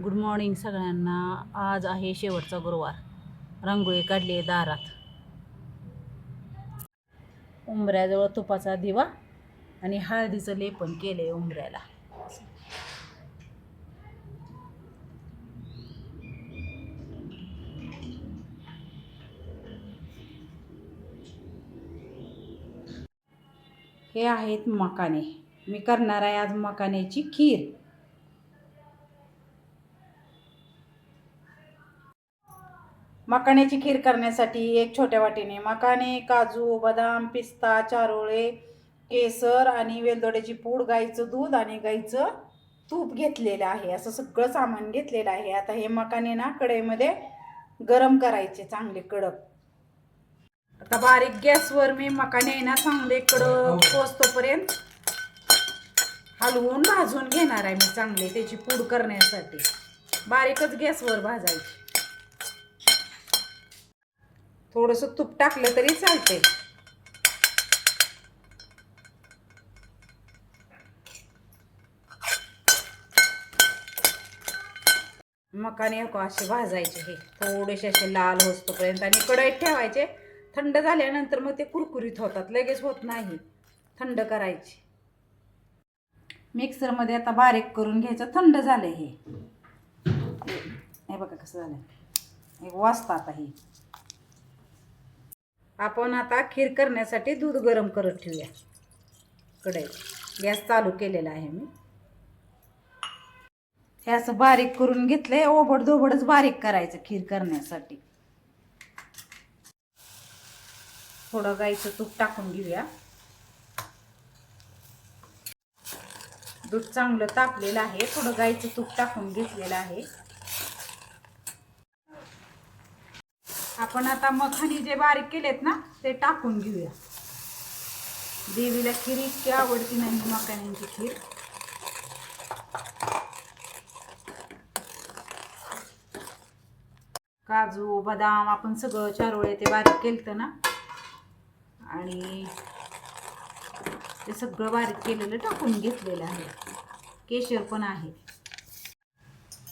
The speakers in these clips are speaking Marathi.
गुड मॉर्निंग सगळ्यांना. आज आहे शेवटचा गुरुवार. रांगोळी काढली आहे दारात. उंबऱ्याजवळ तुपाचा दिवा आणि हळदीचं लेपन केलं आहे उंबऱ्याला. हे आहेत मकाने. मी करणार आहे आज मकानेची खीर. मकाण्याची खीर करण्यासाठी एक छोट्या वाटीने मकाने काजू बदाम पिस्ता चारोळे केसर आणि वेलदोड्याची पूड गाईचं दूध आणि गाईचं तूप घेतलेलं आहे. असं सगळं सामान घेतलेलं आहे. आता हे मकाने ना कढईमध्ये गरम करायचे चांगले कडक. आता बारीक गॅसवर मी मकाने ना चांगले कडक पोचतोपर्यंत हलवून भाजून घेणार आहे मी चांगले त्याची पूड करण्यासाठी. बारीकच गॅसवर भाजायची. थोडंसं तूप टाकलं तरी चालते मकाने हो का असे भाजायचे हे. थोडेसे असे लाल होतोपर्यंत आणि कढईत ठेवायचे. थंड झाल्यानंतर मग ते कुरकुरीत होतात. लगेच होत नाही. थंड करायचे. मिक्सरमध्ये आता बारीक करून घ्यायचं. थंड झालं हे. हे बघा कसं झालं एक वाजता आता हे. आपण आता खीर करण्यासाठी दूध गरम करत ठेवूया. कढई. गॅस चालू केलेला आहे मी. हे असं बारीक करून घेतले ओबड दोबडच बारीक करायचं खीर करण्यासाठी. थोडं गाईचं तूप टाकून घेऊया. दूध चांगलं तापलेलं आहे. थोडं गाईचं तूप टाकून घेतलेलं आहे. आपण आता मखानी जे बारीक केलेत ना ते टाकून घेऊया. देवीला खीर इतकी आवडती नाही मखाण्यांची खीर. काजू बदाम आपण सगळं चारोळे ते बारीक केलं ना. आणि ते सगळं बारीक केलेलं टाकून घेतलेलं आहे. केशर पण आहे.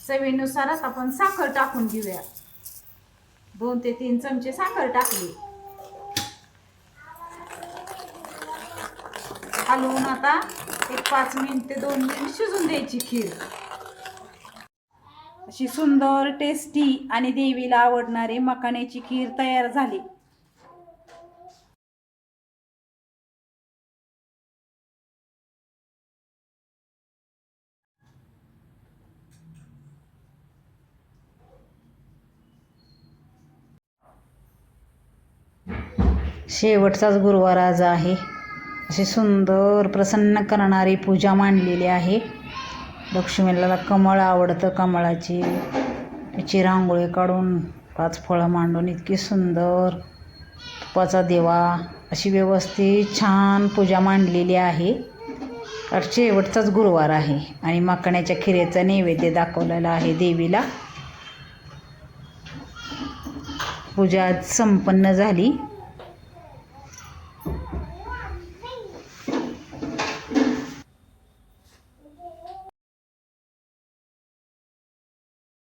चवीनुसारच आपण साखर टाकून घेऊया. दोन ते तीन चमचे साखर टाकली. हलवून आता एक पाच मिनिट ते दोन मिनिट शिजून द्यायची खीर. अशी सुंदर टेस्टी आणि देवीला आवडणारी मकाण्याची खीर तयार झाली. शेवटचाच गुरुवार आज आहे. अशी सुंदर प्रसन्न करणारी पूजा मांडलेली आहे. लक्ष्मीला कमळ आवडतं कमळाची त्याची रांगोळी काढून पाच फळं मांडून इतकी सुंदर तुपाचा देवा अशी व्यवस्थित छान पूजा मांडलेली आहे. शेवटचाच गुरुवार आहे आणि माकण्याच्या खिरेचा नैवेद्य दाखवलेला आहे देवीला. पूजा आज संपन्न झाली.